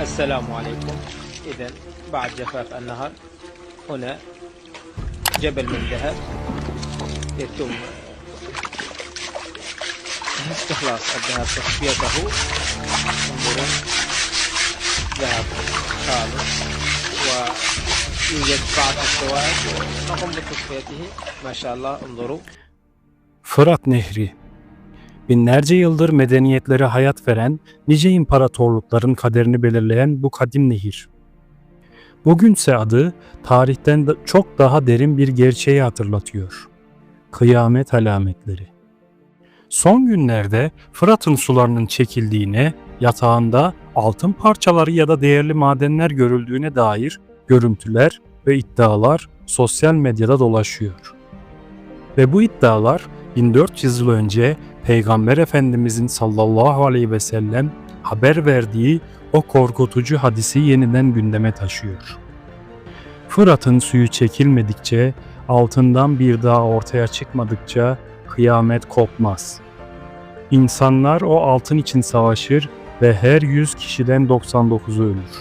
السلام عليكم. إذا بعد جفاف النهر هنا جبل من ذهب يتم استخلاص الذهب تصفيته انظرون ذهب خالص ويوجد بعض الفوائد نقوم بتصفيته ما شاء الله انظروا. Fırat Nehri Binlerce yıldır medeniyetlere hayat veren, nice imparatorlukların kaderini belirleyen bu kadim nehir. Bugünse adı tarihten çok daha derin bir gerçeği hatırlatıyor. Kıyamet alametleri. Son günlerde Fırat'ın sularının çekildiğine, yatağında altın parçaları ya da değerli madenler görüldüğüne dair görüntüler ve iddialar sosyal medyada dolaşıyor. Ve bu iddialar 1400 yıl önce Peygamber Efendimizin sallallahu aleyhi ve sellem haber verdiği o korkutucu hadisi yeniden gündeme taşıyor. Fırat'ın suyu çekilmedikçe, altından bir daha ortaya çıkmadıkça kıyamet kopmaz. İnsanlar o altın için savaşır ve her 100 kişiden 99'u ölür.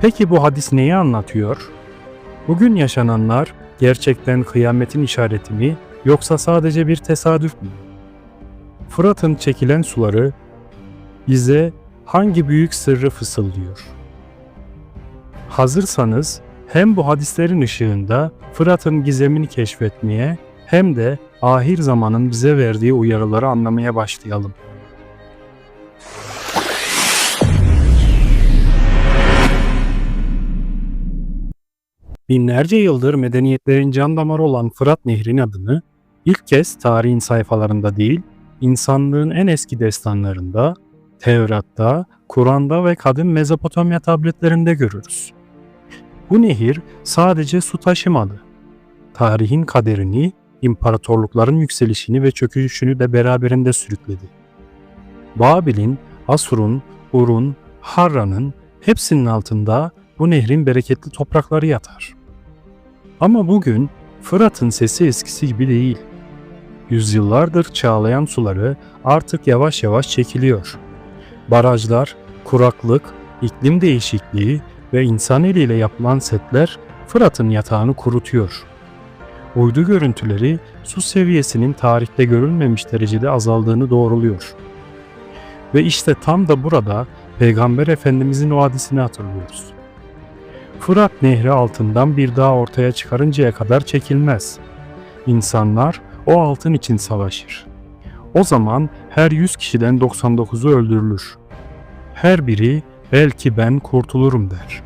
Peki bu hadis neyi anlatıyor? Bugün yaşananlar gerçekten kıyametin işareti mi yoksa sadece bir tesadüf mü? Fırat'ın çekilen suları bize hangi büyük sırrı fısıldıyor? Hazırsanız hem bu hadislerin ışığında Fırat'ın gizemini keşfetmeye hem de ahir zamanın bize verdiği uyarıları anlamaya başlayalım. Binlerce yıldır medeniyetlerin can damarı olan Fırat Nehri'nin adını ilk kez tarihin sayfalarında değil, insanlığın en eski destanlarında, Tevrat'ta, Kur'an'da ve kadim Mezopotamya tabletlerinde görürüz. Bu nehir sadece su taşımadı. Tarihin kaderini, imparatorlukların yükselişini ve çöküşünü de beraberinde sürükledi. Babil'in, Asur'un, Urun, Harran'ın hepsinin altında bu nehrin bereketli toprakları yatar. Ama bugün Fırat'ın sesi eskisi gibi değil. Yüzyıllardır çağlayan suları artık yavaş yavaş çekiliyor. Barajlar, kuraklık, iklim değişikliği ve insan eliyle yapılan setler Fırat'ın yatağını kurutuyor. Uydu görüntüleri su seviyesinin tarihte görülmemiş derecede azaldığını doğruluyor. Ve işte tam da burada Peygamber Efendimizin o hadisini hatırlıyoruz. Fırat Nehri altından bir daha ortaya çıkarıncaya kadar çekilmez. İnsanlar o altın için savaşır. O zaman her 100 kişiden 99'u öldürülür. Her biri belki ben kurtulurum der.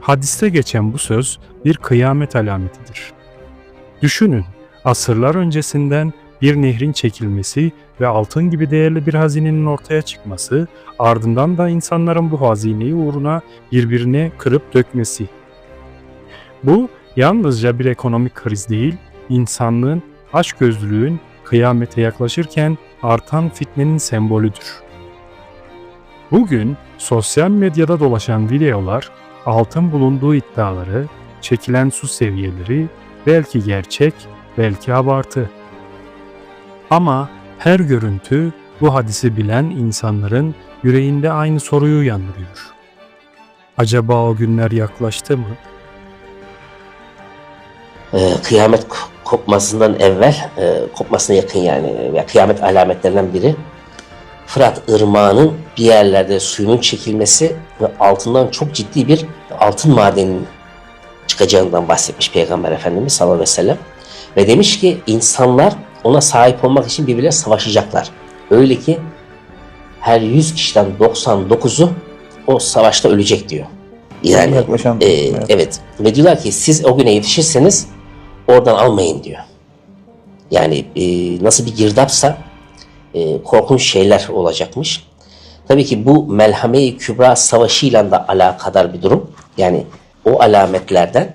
Hadiste geçen bu söz bir kıyamet alametidir. Düşünün, asırlar öncesinden bir nehrin çekilmesi ve altın gibi değerli bir hazinenin ortaya çıkması, ardından da insanların bu hazineyi uğruna birbirine kırıp dökmesi. Bu yalnızca bir ekonomik kriz değil, insanlığın açgözlülüğün kıyamete yaklaşırken artan fitnenin sembolüdür. Bugün sosyal medyada dolaşan videolar altın bulunduğu iddiaları, çekilen su seviyeleri belki gerçek, belki abartı. Ama her görüntü bu hadisi bilen insanların yüreğinde aynı soruyu uyandırıyor. Acaba o günler yaklaştı mı? Ee, kıyamet ko- kopmasından evvel, e, kopmasına yakın yani veya kıyamet alametlerinden biri Fırat Irmağı'nın bir yerlerde suyunun çekilmesi ve altından çok ciddi bir altın madeninin çıkacağından bahsetmiş Peygamber Efendimiz sallallahu aleyhi ve sellem. Ve demiş ki insanlar ona sahip olmak için birbirleriyle savaşacaklar. Öyle ki her 100 kişiden 99'u o savaşta ölecek diyor. Yani yaklaşan e, evet. evet. Ve diyorlar ki siz o güne yetişirseniz oradan almayın diyor. Yani e, nasıl bir girdapsa e, korkunç şeyler olacakmış. Tabii ki bu Melhame-i Kübra savaşıyla da alakadar bir durum. Yani o alametlerden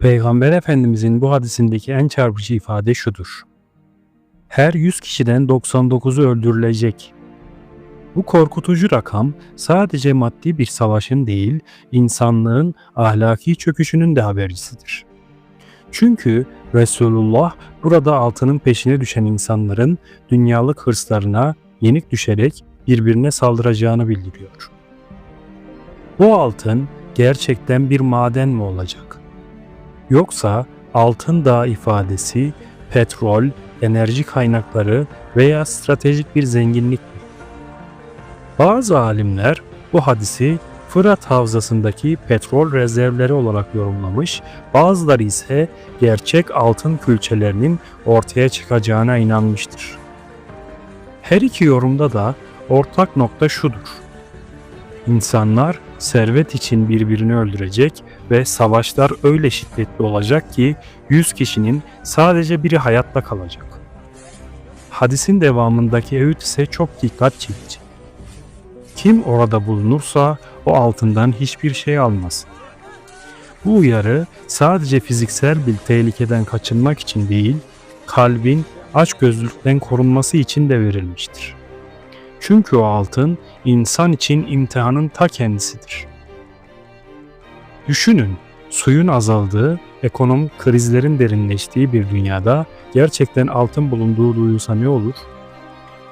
Peygamber Efendimizin bu hadisindeki en çarpıcı ifade şudur. Her 100 kişiden 99'u öldürülecek. Bu korkutucu rakam sadece maddi bir savaşın değil, insanlığın ahlaki çöküşünün de habercisidir. Çünkü Resulullah burada altının peşine düşen insanların dünyalık hırslarına, yenik düşerek birbirine saldıracağını bildiriyor. Bu altın gerçekten bir maden mi olacak? Yoksa altın dağ ifadesi petrol, enerji kaynakları veya stratejik bir zenginlik? Bazı alimler bu hadisi Fırat Havzası'ndaki petrol rezervleri olarak yorumlamış, bazıları ise gerçek altın külçelerinin ortaya çıkacağına inanmıştır. Her iki yorumda da ortak nokta şudur. İnsanlar servet için birbirini öldürecek ve savaşlar öyle şiddetli olacak ki 100 kişinin sadece biri hayatta kalacak. Hadisin devamındaki öğüt ise çok dikkat çekici. Kim orada bulunursa o altından hiçbir şey almaz. Bu uyarı sadece fiziksel bir tehlikeden kaçınmak için değil, kalbin açgözlülükten korunması için de verilmiştir. Çünkü o altın insan için imtihanın ta kendisidir. Düşünün, suyun azaldığı, ekonomik krizlerin derinleştiği bir dünyada gerçekten altın bulunduğu duyulsa ne olur?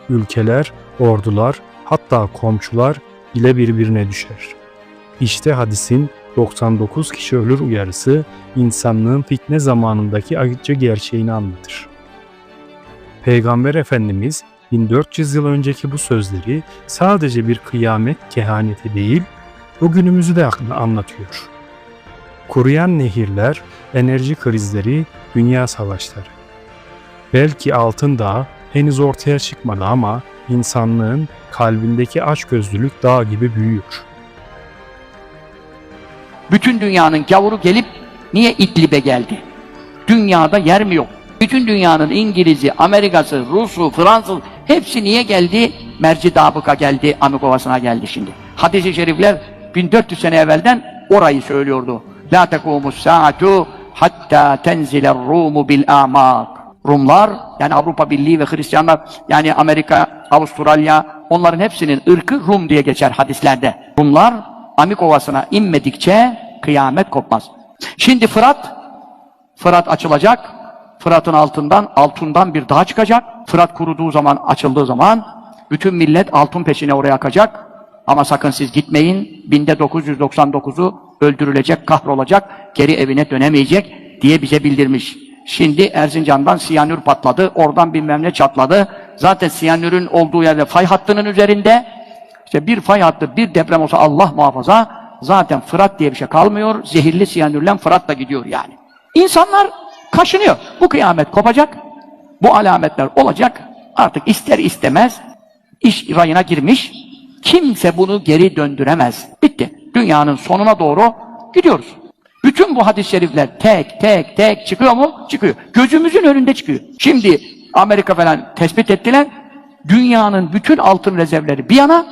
Ülkeler, ordular, hatta komşular bile birbirine düşer. İşte hadisin 99 kişi ölür uyarısı insanlığın fitne zamanındaki acı gerçeğini anlatır. Peygamber Efendimiz 1400 yıl önceki bu sözleri sadece bir kıyamet kehaneti değil, bugünümüzü de anlatıyor. Kuruyan nehirler, enerji krizleri, dünya savaşları. Belki altın dağ henüz ortaya çıkmadı ama insanlığın kalbindeki açgözlülük dağ gibi büyüyor. Bütün dünyanın gavuru gelip niye İdlib'e geldi? Dünyada yer mi yok? Bütün dünyanın İngiliz'i, Amerika'sı, Rus'u, Fransız hepsi niye geldi? Merci Dabık'a geldi, Amikovası'na geldi şimdi. Hadis-i şerifler 1400 sene evvelden orayı söylüyordu. La tekumus saatu hatta tenziler rumu bil amak. Rumlar yani Avrupa Birliği ve Hristiyanlar yani Amerika, Avustralya onların hepsinin ırkı Rum diye geçer hadislerde. Rumlar Amik Ovası'na inmedikçe kıyamet kopmaz. Şimdi Fırat, Fırat açılacak. Fırat'ın altından, altından bir dağ çıkacak. Fırat kuruduğu zaman, açıldığı zaman bütün millet altın peşine oraya akacak. Ama sakın siz gitmeyin. Binde 999'u öldürülecek, kahrolacak, geri evine dönemeyecek diye bize bildirmiş. Şimdi Erzincan'dan siyanür patladı, oradan bilmem ne çatladı. Zaten siyanürün olduğu yerde fay hattının üzerinde işte bir fay hattı, bir deprem olsa Allah muhafaza zaten Fırat diye bir şey kalmıyor. Zehirli siyanürle Fırat da gidiyor yani. İnsanlar kaşınıyor. Bu kıyamet kopacak. Bu alametler olacak. Artık ister istemez iş rayına girmiş. Kimse bunu geri döndüremez. Bitti. Dünyanın sonuna doğru gidiyoruz. Bütün bu hadis-i şerifler tek tek tek çıkıyor mu? Çıkıyor. Gözümüzün önünde çıkıyor. Şimdi Amerika falan tespit ettiler. Dünyanın bütün altın rezervleri bir yana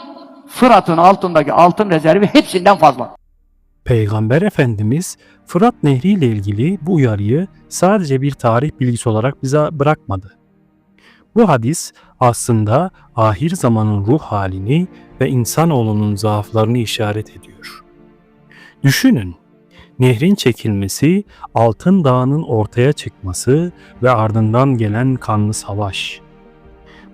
Fırat'ın altındaki altın rezervi hepsinden fazla. Peygamber Efendimiz Fırat Nehri ile ilgili bu uyarıyı sadece bir tarih bilgisi olarak bize bırakmadı. Bu hadis aslında ahir zamanın ruh halini ve insanoğlunun zaaflarını işaret ediyor. Düşünün, nehrin çekilmesi, altın dağının ortaya çıkması ve ardından gelen kanlı savaş.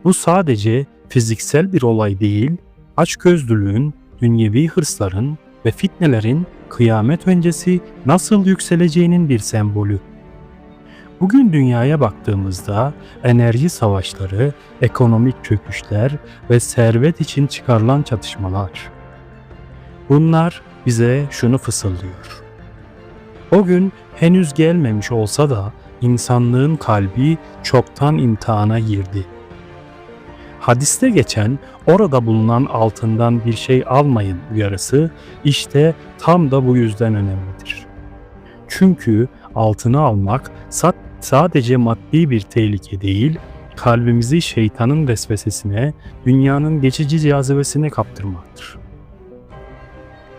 Bu sadece fiziksel bir olay değil, açgözlülüğün, dünyevi hırsların ve fitnelerin kıyamet öncesi nasıl yükseleceğinin bir sembolü. Bugün dünyaya baktığımızda enerji savaşları, ekonomik çöküşler ve servet için çıkarılan çatışmalar. Bunlar bize şunu fısıldıyor. O gün henüz gelmemiş olsa da insanlığın kalbi çoktan imtihana girdi. Hadiste geçen orada bulunan altından bir şey almayın uyarısı işte tam da bu yüzden önemlidir. Çünkü altını almak sadece maddi bir tehlike değil, kalbimizi şeytanın vesvesesine, dünyanın geçici cazibesine kaptırmaktır.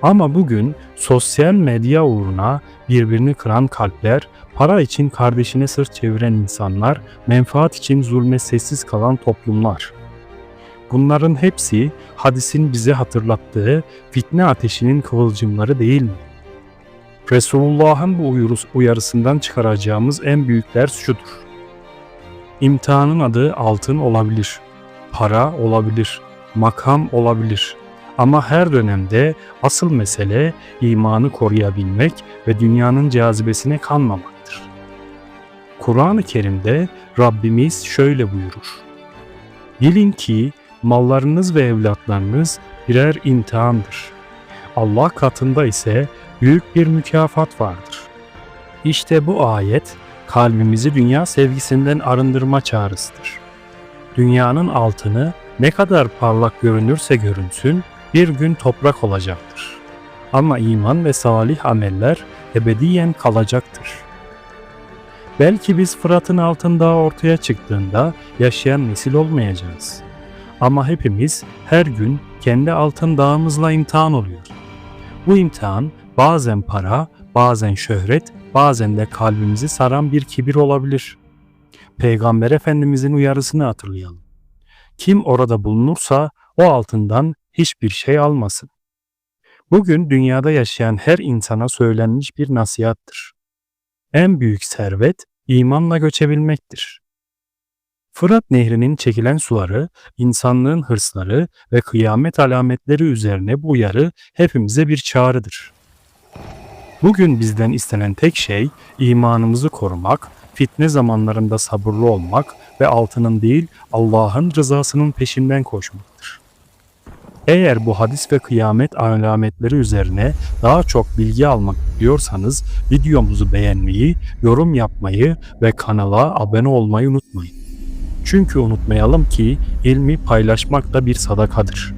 Ama bugün sosyal medya uğruna birbirini kıran kalpler, para için kardeşine sırt çeviren insanlar, menfaat için zulme sessiz kalan toplumlar. Bunların hepsi hadisin bize hatırlattığı fitne ateşinin kıvılcımları değil mi? Resulullah'ın bu uyarısından çıkaracağımız en büyük ders şudur. İmtihanın adı altın olabilir. para olabilir, makam olabilir. Ama her dönemde asıl mesele imanı koruyabilmek ve dünyanın cazibesine kanmamaktır. Kur'an-ı Kerim'de Rabbimiz şöyle buyurur. Bilin ki mallarınız ve evlatlarınız birer imtihandır. Allah katında ise büyük bir mükafat vardır. İşte bu ayet kalbimizi dünya sevgisinden arındırma çağrısıdır. Dünyanın altını ne kadar parlak görünürse görünsün bir gün toprak olacaktır. Ama iman ve salih ameller ebediyen kalacaktır. Belki biz Fırat'ın altında ortaya çıktığında yaşayan nesil olmayacağız. Ama hepimiz her gün kendi altın dağımızla imtihan oluyor. Bu imtihan bazen para, bazen şöhret, bazen de kalbimizi saran bir kibir olabilir. Peygamber Efendimizin uyarısını hatırlayalım. Kim orada bulunursa o altından hiçbir şey almasın. Bugün dünyada yaşayan her insana söylenmiş bir nasihattır. En büyük servet imanla göçebilmektir. Fırat Nehri'nin çekilen suları, insanlığın hırsları ve kıyamet alametleri üzerine bu uyarı hepimize bir çağrıdır. Bugün bizden istenen tek şey imanımızı korumak, fitne zamanlarında sabırlı olmak ve altının değil Allah'ın rızasının peşinden koşmaktır. Eğer bu hadis ve kıyamet alametleri üzerine daha çok bilgi almak istiyorsanız videomuzu beğenmeyi, yorum yapmayı ve kanala abone olmayı unutmayın. Çünkü unutmayalım ki ilmi paylaşmak da bir sadakadır.